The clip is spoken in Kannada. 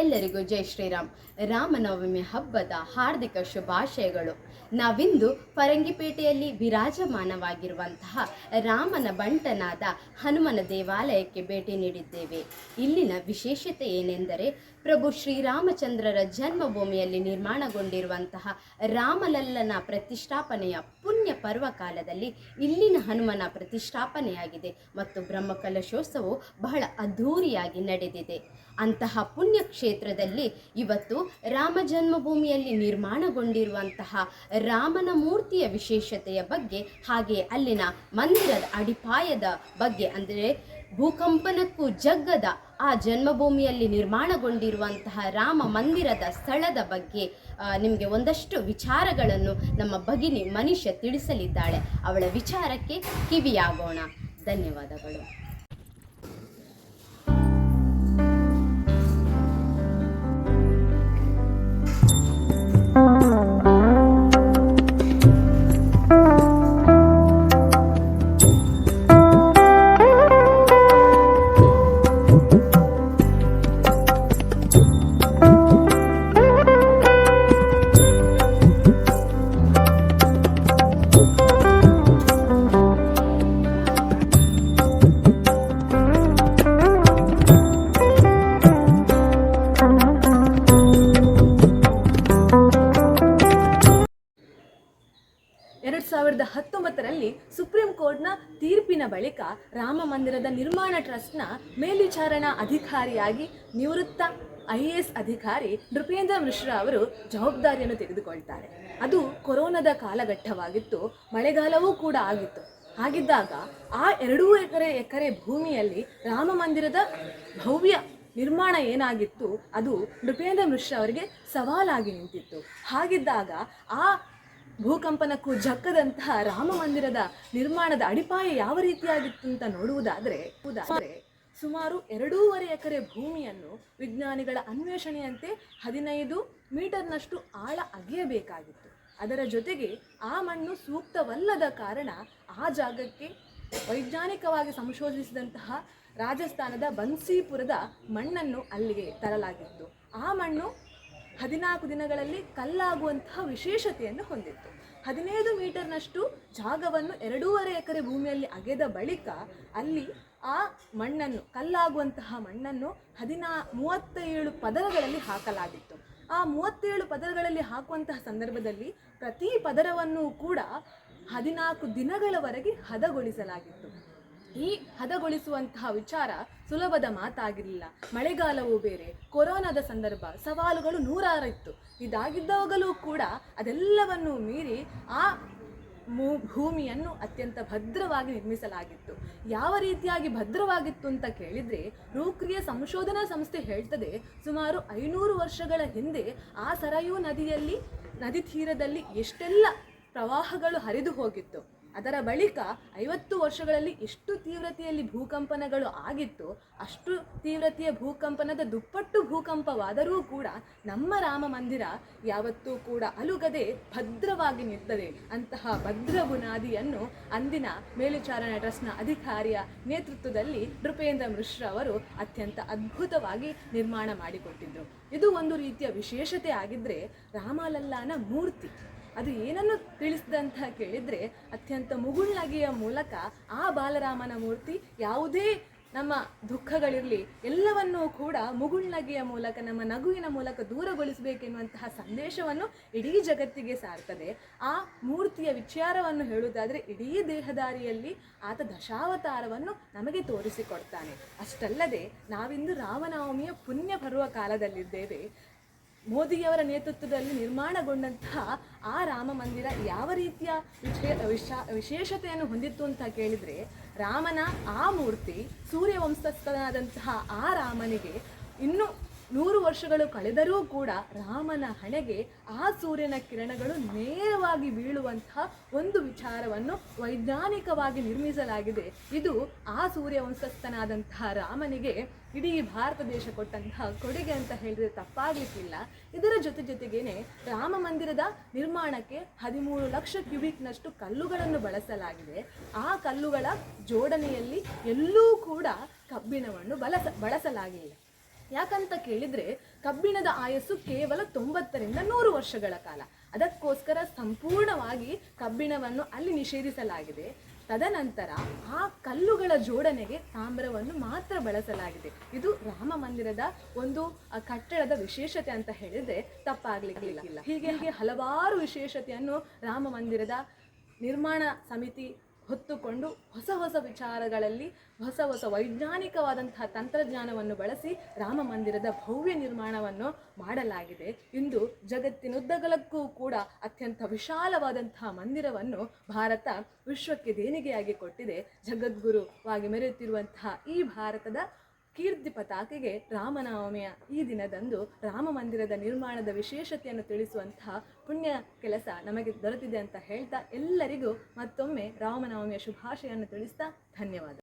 ಎಲ್ಲರಿಗೂ ಜೈ ಶ್ರೀರಾಮ್. ರಾಮನವಮಿ ಹಬ್ಬದ ಹಾರ್ದಿಕ ಶುಭಾಶಯಗಳು. ನಾವಿಂದು ಫರಂಗಿಪೇಟೆಯಲ್ಲಿ ವಿರಾಜಮಾನವಾಗಿರುವಂತಹ ರಾಮನ ಬಂಟನಾದ ಹನುಮನ ದೇವಾಲಯಕ್ಕೆ ಭೇಟಿ ನೀಡಿದ್ದೇವೆ. ಇಲ್ಲಿನ ವಿಶೇಷತೆ ಏನೆಂದರೆ, ಪ್ರಭು ಶ್ರೀರಾಮಚಂದ್ರರ ಜನ್ಮಭೂಮಿಯಲ್ಲಿ ನಿರ್ಮಾಣಗೊಂಡಿರುವಂತಹ ರಾಮಲಲ್ಲನ ಪ್ರತಿಷ್ಠಾಪನೆಯ ಪುಣ್ಯ ಪರ್ವಕಾಲದಲ್ಲಿ ಇಲ್ಲಿನ ಹನುಮನ ಪ್ರತಿಷ್ಠಾಪನೆಯಾಗಿದೆ ಮತ್ತು ಬ್ರಹ್ಮಕಲಶೋತ್ಸವವು ಬಹಳ ಅದ್ಧೂರಿಯಾಗಿ ನಡೆದಿದೆ. ಅಂತಹ ಪುಣ್ಯ ಕ್ಷೇತ್ರದಲ್ಲಿ ಇವತ್ತು ರಾಮ ಜನ್ಮಭೂಮಿಯಲ್ಲಿ ನಿರ್ಮಾಣಗೊಂಡಿರುವಂತಹ ರಾಮನ ಮೂರ್ತಿಯ ವಿಶೇಷತೆಯ ಬಗ್ಗೆ ಹಾಗೆ ಅಲ್ಲಿನ ಮಂದಿರದ ಅಡಿಪಾಯದ ಬಗ್ಗೆ ಅಂದರೆ ಭೂಕಂಪನಕ್ಕೂ ಜಗ್ಗದ ಆ ಜನ್ಮಭೂಮಿಯಲ್ಲಿ ನಿರ್ಮಾಣಗೊಂಡಿರುವಂತಹ ರಾಮ ಮಂದಿರದ ಸ್ಥಳದ ಬಗ್ಗೆ ನಿಮಗೆ ಒಂದಷ್ಟು ವಿಚಾರಗಳನ್ನು ನಮ್ಮ ಭಗಿನಿ ಮನುಷ್ಯ ತಿಳಿಸಲಿದ್ದಾಳೆ. ಅವಳ ವಿಚಾರಕ್ಕೆ ಕಿವಿಯಾಗೋಣ. ಧನ್ಯವಾದಗಳು. ಹತ್ತೊಂಬತ್ತರಲ್ಲಿ ಸುಪ್ರೀಂ ಕೋರ್ಟ್ನ ತೀರ್ಪಿನ ಬಳಿಕ ರಾಮ ಮಂದಿರದ ನಿರ್ಮಾಣ ಟ್ರಸ್ಟ್ನ ಮೇಲ್ವಿಚಾರಣಾ ಅಧಿಕಾರಿಯಾಗಿ ನಿವೃತ್ತ ಐ ಎಸ್ ಅಧಿಕಾರಿ ನೃಪೇಂದ್ರ ಮಿಶ್ರಾ ಅವರು ಜವಾಬ್ದಾರಿಯನ್ನು ತೆಗೆದುಕೊಳ್ತಾರೆ. ಅದು ಕೊರೋನಾದ ಕಾಲಘಟ್ಟವಾಗಿತ್ತು, ಮಳೆಗಾಲವೂ ಕೂಡ ಆಗಿತ್ತು. ಹಾಗಿದ್ದಾಗ ಆ ಎರಡೂ ಎಕರೆ ಎಕರೆ ಭೂಮಿಯಲ್ಲಿ ರಾಮ ಮಂದಿರದ ಭವ್ಯ ನಿರ್ಮಾಣ ಏನಾಗಿತ್ತು, ಅದು ನೃಪೇಂದ್ರ ಮಿಶ್ರಾ ಅವರಿಗೆ ಸವಾಲಾಗಿ ನಿಂತಿತ್ತು. ಹಾಗಿದ್ದಾಗ ಆ ಭೂಕಂಪನಕ್ಕೂ ಜಕ್ಕದಂತಹ ರಾಮ ಮಂದಿರದ ನಿರ್ಮಾಣದ ಅಡಿಪಾಯ ಯಾವ ರೀತಿಯಾಗಿತ್ತು ಅಂತ ನೋಡುವುದಾದರೆ ಸುಮಾರು ಎರಡೂವರೆ ಎಕರೆ ಭೂಮಿಯನ್ನು ವಿಜ್ಞಾನಿಗಳ ಅನ್ವೇಷಣೆಯಂತೆ ಹದಿನೈದು ಮೀಟರ್ನಷ್ಟು ಆಳ ಅಗೆಯಬೇಕಾಗಿತ್ತು. ಅದರ ಜೊತೆಗೆ ಆ ಮಣ್ಣು ಸೂಕ್ತವಲ್ಲದ ಕಾರಣ ಆ ಜಾಗಕ್ಕೆ ವೈಜ್ಞಾನಿಕವಾಗಿ ಸಂಶೋಧಿಸಿದಂತಹ ರಾಜಸ್ಥಾನದ ಬನ್ಸೀಪುರದ ಮಣ್ಣನ್ನು ಅಲ್ಲಿಗೆ ತರಲಾಗಿತ್ತು. ಆ ಮಣ್ಣು ಹದಿನಾಲ್ಕು ದಿನಗಳಲ್ಲಿ ಕಲ್ಲಾಗುವಂತಹ ವಿಶೇಷತೆಯನ್ನು ಹೊಂದಿತ್ತು. ಹದಿನೈದು ಮೀಟರ್ನಷ್ಟು ಜಾಗವನ್ನು ಎರಡೂವರೆ ಎಕರೆ ಭೂಮಿಯಲ್ಲಿ ಅಗೆದ ಬಳಿಕ ಅಲ್ಲಿ ಆ ಮಣ್ಣನ್ನು, ಕಲ್ಲಾಗುವಂತಹ ಮಣ್ಣನ್ನು ಹದಿನಾ, ಮೂವತ್ತೇಳು ಪದರಗಳಲ್ಲಿ ಹಾಕಲಾಗಿತ್ತು. ಆ ಮೂವತ್ತೇಳು ಪದರಗಳಲ್ಲಿ ಹಾಕುವಂತಹ ಸಂದರ್ಭದಲ್ಲಿ ಪ್ರತಿ ಪದರವನ್ನು ಕೂಡ ಹದಿನಾಲ್ಕು ದಿನಗಳವರೆಗೆ ಹದಗೊಳಿಸಲಾಗಿತ್ತು. ಈ ಹದಗೊಳಿಸುವಂತಹ ವಿಚಾರ ಸುಲಭದ ಮಾತಾಗಿರಲಿಲ್ಲ ಮಳೆಗಾಲವೂ ಬೇರೆ, ಕೊರೋನಾದ ಸಂದರ್ಭ, ಸವಾಲುಗಳು ನೂರಾರಿತ್ತು. ಇದಾಗಿದ್ದಾಗಲೂ ಕೂಡ ಅದೆಲ್ಲವನ್ನು ಮೀರಿ ಆ ಮೂ, ಭೂಮಿಯನ್ನು ಅತ್ಯಂತ ಭದ್ರವಾಗಿ ನಿರ್ಮಿಸಲಾಗಿತ್ತು. ಯಾವ ರೀತಿಯಾಗಿ ಭದ್ರವಾಗಿತ್ತು ಅಂತ ಕೇಳಿದರೆ, ರೂಕ್ರಿಯ ಸಂಶೋಧನಾ ಸಂಸ್ಥೆ ಹೇಳ್ತದೆ, ಸುಮಾರು ಐನೂರು ವರ್ಷಗಳ ಹಿಂದೆ ಆ ಸರಯೂ ನದಿಯಲ್ಲಿ, ನದಿ ತೀರದಲ್ಲಿ ಎಷ್ಟೆಲ್ಲ ಪ್ರವಾಹಗಳು ಹರಿದು ಹೋಗಿತ್ತು. ಅದರ ಬಳಿಕ ಐವತ್ತು ವರ್ಷಗಳಲ್ಲಿ ಎಷ್ಟು ತೀವ್ರತೆಯಲ್ಲಿ ಭೂಕಂಪನಗಳು ಆಗಿತ್ತು ಅಷ್ಟು ತೀವ್ರತೆಯ ಭೂಕಂಪನದ ದುಪ್ಪಟ್ಟು ಭೂಕಂಪವಾದರೂ ಕೂಡ ನಮ್ಮ ರಾಮ ಮಂದಿರ ಯಾವತ್ತೂ ಕೂಡ ಅಲುಗದೆ ಭದ್ರವಾಗಿ ನಿಂತದೆ. ಅಂತಹ ಭದ್ರ ಬುನಾದಿಯನ್ನು ಅಂದಿನ ಮೇಲ್ವಿಚಾರಣಾ ಟ್ರಸ್ಟ್ನ ಅಧಿಕಾರಿಯ ನೇತೃತ್ವದಲ್ಲಿ ನೃಪೇಂದ್ರ ಮಿಶ್ರ ಅವರು ಅತ್ಯಂತ ಅದ್ಭುತವಾಗಿ ನಿರ್ಮಾಣ ಮಾಡಿಕೊಟ್ಟಿದ್ದರು ಇದು ಒಂದು ರೀತಿಯ ವಿಶೇಷತೆ ಆಗಿದ್ದರೆ ರಾಮಲಲ್ಲಾನ ಮೂರ್ತಿ. ಅದು ಏನನ್ನು ತಿಳಿಸಿದಂತ ಕೇಳಿದರೆ ಅತ್ಯಂತ ಮುಗುಳ್ನಗೆಯ ಮೂಲಕ ಆ ಬಾಲರಾಮನ ಮೂರ್ತಿ ಯಾವುದೇ ನಮ್ಮ ದುಃಖಗಳಿರಲಿ ಎಲ್ಲವನ್ನೂ ಕೂಡ ಮುಗುಳ್ನಗೆಯ ಮೂಲಕ, ನಮ್ಮ ನಗುವಿನ ಮೂಲಕ ದೂರಗೊಳಿಸಬೇಕೆನ್ನುವಂತಹ ಸಂದೇಶವನ್ನು ಇಡೀ ಜಗತ್ತಿಗೆ ಸಾರ್ತದೆ. ಆ ಮೂರ್ತಿಯ ವಿಚಾರವನ್ನು ಹೇಳುವುದಾದರೆ ಇಡೀ ದೇಹದಾರಿಯಲ್ಲಿ ಆತ ದಶಾವತಾರವನ್ನು ನಮಗೆ ತೋರಿಸಿಕೊಡ್ತಾನೆ. ಅಷ್ಟಲ್ಲದೆ ನಾವಿಂದು ರಾಮನವಮಿಯ ಪುಣ್ಯ ಬರುವ ಕಾಲದಲ್ಲಿದ್ದೇವೆ. ಮೋದಿಯವರ ನೇತೃತ್ವದಲ್ಲಿ ನಿರ್ಮಾಣಗೊಂಡಂತಹ ಆ ರಾಮ ಮಂದಿರ ಯಾವ ರೀತಿಯ ವಿಶೇ ವಿಶಾ ವಿಶೇಷತೆಯನ್ನು ಹೊಂದಿತ್ತು ಅಂತ ಕೇಳಿದರೆ ರಾಮನ ಆ ಮೂರ್ತಿ ಸೂರ್ಯವಂಶಸ್ಥನಾದಂತಹ ಆ ರಾಮನಿಗೆ ಇನ್ನು ನೂರು ವರ್ಷಗಳು ಕಳೆದರೂ ಕೂಡ ರಾಮನ ಹಣೆಗೆ ಆ ಸೂರ್ಯನ ಕಿರಣಗಳು ನೇರವಾಗಿ ಬೀಳುವಂತಹ ಒಂದು ವಿಚಾರವನ್ನು ವೈಜ್ಞಾನಿಕವಾಗಿ ನಿರ್ಮಿಸಲಾಗಿದೆ. ಇದು ಆ ಸೂರ್ಯವಂಶಸ್ಥನಾದಂತಹ ರಾಮನಿಗೆ ಇಡೀ ಭಾರತ ದೇಶ ಕೊಟ್ಟಂತಹ ಕೊಡುಗೆ ಅಂತ ಹೇಳಿದ್ರೆ ತಪ್ಪಾಗಲಿಕ್ಕಿಲ್ಲ. ಇದರ ಜೊತೆ ಜೊತೆಗೇನೆ ರಾಮ ಮಂದಿರದ ನಿರ್ಮಾಣಕ್ಕೆ ಹದಿಮೂರು ಲಕ್ಷ ಕ್ಯೂಬಿಕ್ನಷ್ಟು ಕಲ್ಲುಗಳನ್ನು ಬಳಸಲಾಗಿದೆ. ಆ ಕಲ್ಲುಗಳ ಜೋಡಣೆಯಲ್ಲಿ ಎಲ್ಲೂ ಕೂಡ ಕಬ್ಬಿಣವನ್ನು ಬಳಸ, ಬಳಸಲಾಗಿಲ್ಲ. ಯಾಕಂತ ಕೇಳಿದ್ರೆ ಕಬ್ಬಿಣದ ಆಯಸ್ಸು ಕೇವಲ ತೊಂಬತ್ತರಿಂದ ನೂರು ವರ್ಷಗಳ ಕಾಲ. ಅದಕ್ಕೋಸ್ಕರ ಸಂಪೂರ್ಣವಾಗಿ ಕಬ್ಬಿಣವನ್ನು ಅಲ್ಲಿ ನಿಷೇಧಿಸಲಾಗಿದೆ. ತದನಂತರ ಆ ಕಲ್ಲುಗಳ ಜೋಡಣೆಗೆ ತಾಮ್ರವನ್ನು ಮಾತ್ರ ಬಳಸಲಾಗಿದೆ. ಇದು ರಾಮ ಮಂದಿರದ ಒಂದು ಕಟ್ಟಡದ ವಿಶೇಷತೆ ಅಂತ ಹೇಳಿದ್ರೆ ತಪ್ಪಾಗ್ಲಿಕ್ಕಿಲ್ಲ. ಹೀಗೆ ಹೀಗೆ ಹಲವಾರು ವಿಶೇಷತೆಯನ್ನು ರಾಮ ಮಂದಿರದ ನಿರ್ಮಾಣ ಸಮಿತಿ ಹೊತ್ತುಕೊಂಡು ಹೊಸ ಹೊಸ ವಿಚಾರಗಳಲ್ಲಿ, ಹೊಸ ಹೊಸ ವೈಜ್ಞಾನಿಕವಾದಂತಹ ತಂತ್ರಜ್ಞಾನವನ್ನು ಬಳಸಿ ರಾಮ ಮಂದಿರದ ಭವ್ಯ ನಿರ್ಮಾಣವನ್ನು ಮಾಡಲಾಗಿದೆ. ಇಂದು ಜಗತ್ತಿನುದ್ದಗಲಕ್ಕೂ ಕೂಡ ಅತ್ಯಂತ ವಿಶಾಲವಾದಂತಹ ಮಂದಿರವನ್ನು ಭಾರತ ವಿಶ್ವಕ್ಕೆ ದೇಣಿಗೆಯಾಗಿ ಕೊಟ್ಟಿದೆ. ಜಗದ್ಗುರುವಾಗಿ ಮೆರೆಯುತ್ತಿರುವಂತಹ ಈ ಭಾರತದ ಕೀರ್ತಿ ಪತಾಕೆಗೆ ರಾಮನವಮಿಯ ಈ ದಿನದಂದು ರಾಮ ಮಂದಿರದ ನಿರ್ಮಾಣದ ವಿಶೇಷತೆಯನ್ನು ತಿಳಿಸುವಂತಹ ಪುಣ್ಯ ಕೆಲಸ ನಮಗೆ ದೊರೆತಿದೆ ಅಂತ ಹೇಳ್ತಾ ಎಲ್ಲರಿಗೂ ಮತ್ತೊಮ್ಮೆ ರಾಮನವಮಿಯ ಶುಭಾಶಯನ್ನು ತಿಳಿಸ್ತಾ ಧನ್ಯವಾದ.